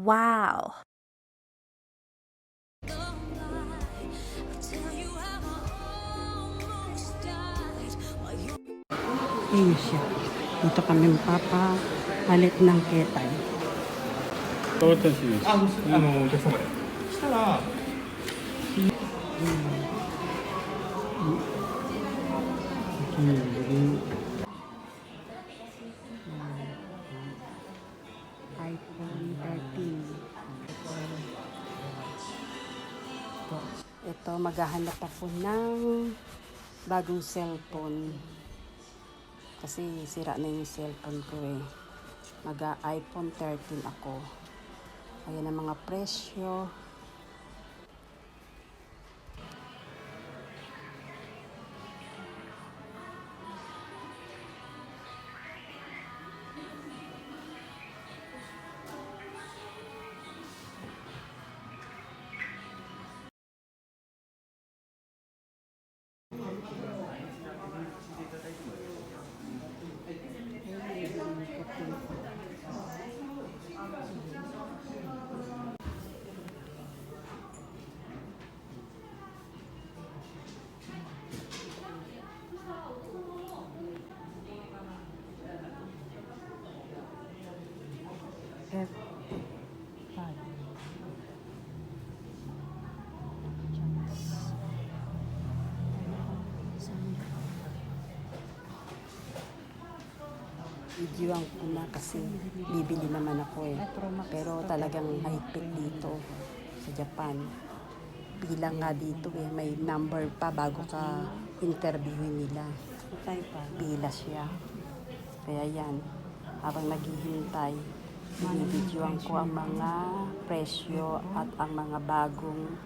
Wow! Ayun siya. Dito kami papapalit ng ketay. 私ああのお客様でしたら iPhone Ito maghahanap ako ng bagong cellphone. Kasi sira na yung cellphone ko eh. Mag-iPhone 13 ako. Ayan ang mga presyo. Videoan ko na kasi bibili naman ako eh. Pero talagang high-tech dito sa Japan. Bilang nga dito eh, may number pa bago ka interviewin nila. Pila siya. Kaya yan, habang naghihintay, binibidyoan ko ang mga presyo at ang mga bagong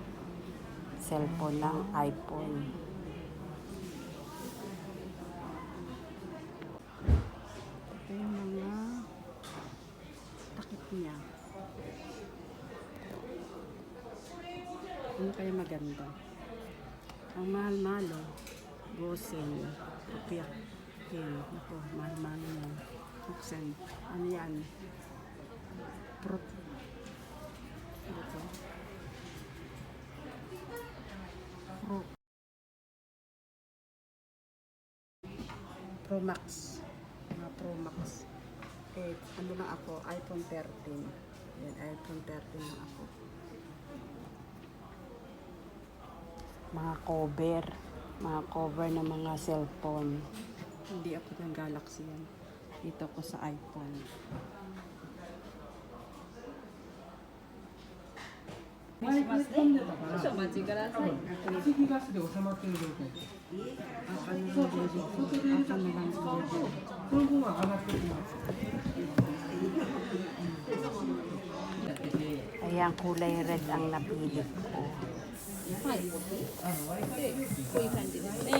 cellphone ng iPhone. Ito yung mga takip niya. Ano kaya maganda? Ang mahal-mahal oh. Gosen. Kapiyak. Ken. Ako, mahal-mahal yan. Buksan. Ano yan? Pro. Ano to? Pro. Pro Max. Mga Pro Max. Eh, ano na ako? iPhone 13. Yan, iPhone 13 na ako. mga cover mga cover ng mga cellphone. Hindi ako ng Galaxy yan. Dito ko. Sa iPhone Ayan, kulay red ang napili ko. はい。で、こういう感じですね。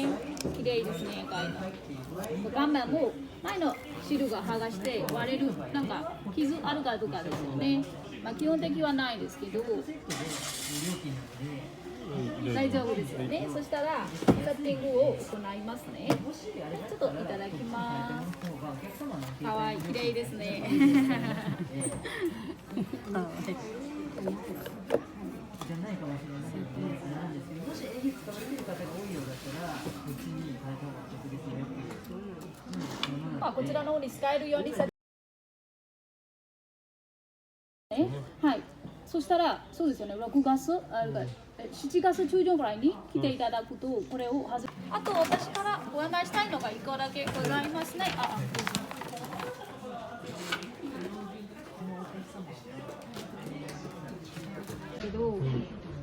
綺麗ですね、赤いの。画面も前のシールが剥がして割れるなんか傷あるかどうかですよね。まあ基本的はないですけど。大丈夫ですよね。そしたらセッティングを行いますね。ちょっといただきます。可愛い綺麗ですね。じゃないかもしれないので、なんですけど、もしえげつかれてる方が多いようだったら、うちに変えた方がお得ですよっていう。まあこちらの方に使えるようにさね、はい。そしたら、そうですよね、6月、あるかえ7月中旬ぐらいに来ていただくと、これをはず。あと、私からご案内したいのが一個だけございますね。あ、けど、はい、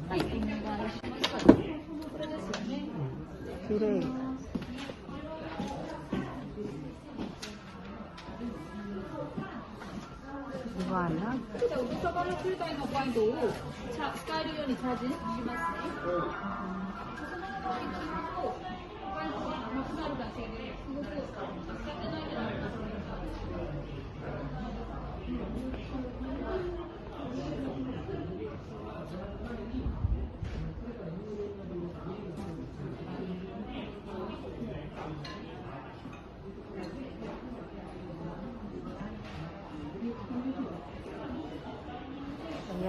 お願いします。これですよね。ちょっと大阪の球体のポイントを使えるようにチャージしますね。そのポイントをポイントがなくなるだけで、すごく使ってないけど。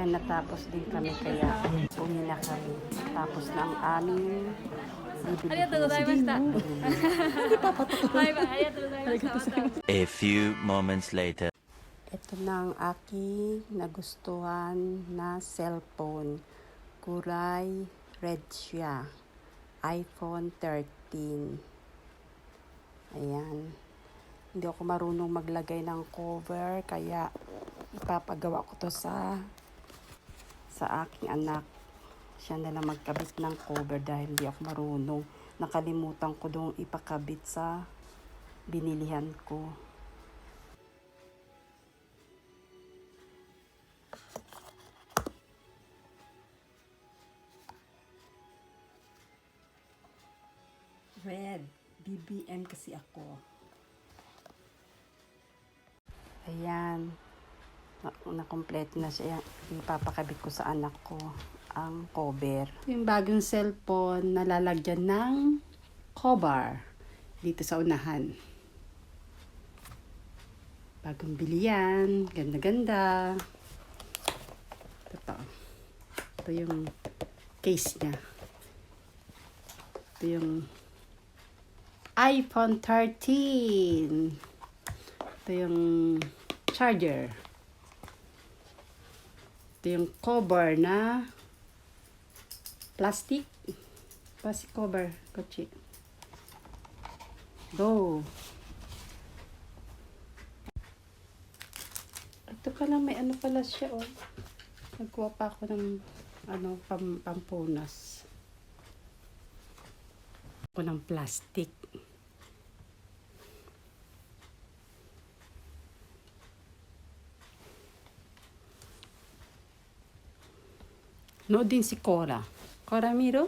Ayan, natapos din kami kaya uwi na kami. Tapos na ang aming ありがとうございました。バイバイ、ありがとうございました。また A few moments later. Ito na ang aking nagustuhan na cellphone. Kulay red siya. iPhone 13. Ayan. Hindi ako marunong maglagay ng cover kaya ipapagawa ko to sa sa aking anak. Siya na lang magkabit ng cover dahil hindi ako marunong. Nakalimutan ko dong ipakabit sa binilihan ko. Red. BBM kasi ako. Ayan. Na- Nakompleto na siya. Ipapakabit ko sa anak ko ang cover. Yung bagong cellphone na lalagyan ng cover dito sa unahan. Bagong bili yan. Ganda-ganda. Ito. Ito yung case niya. Ito yung iPhone 13. Ito yung charger. Ito yung cover na plastic. Plastic cover. Kotse. Go. Ito pala may ano pala siya oh. Nagkuha pa ako ng ano pam, pampunas. Ako ng plastic. No din si Cora. Cora, miro?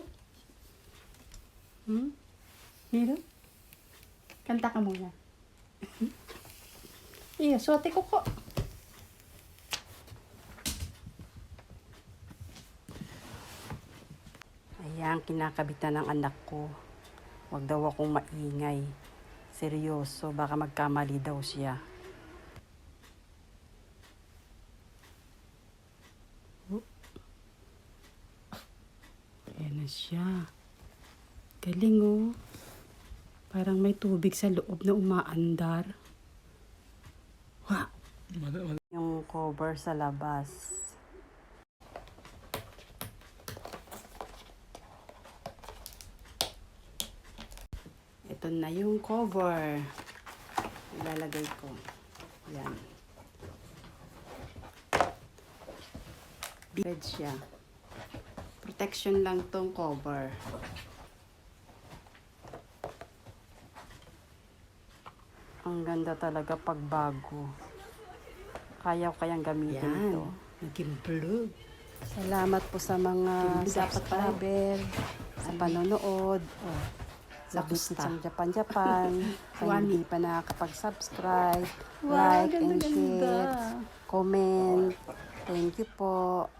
Hmm? Miro? Kanta ka muna. iya, suwate ko ko. Ayan, kinakabitan ng anak ko. Huwag daw akong maingay. Seryoso, baka magkamali daw siya. Ayan na siya. Galing oh. Parang may tubig sa loob na umaandar. Wa! Yung cover sa labas. Ito na yung cover. Ilalagay ko. Yan. Red siya. Protection lang tong cover. Ang ganda talaga pag bago. Kaya ko kayang gamitin Yan. ito. Naging blue. Salamat po sa mga subscriber, sa panonood, sa Labusta. Bisitsang Japan Japan, sa hindi pa nakakapag-subscribe, Wow, like and ganda-ganda. share, comment. Thank you po.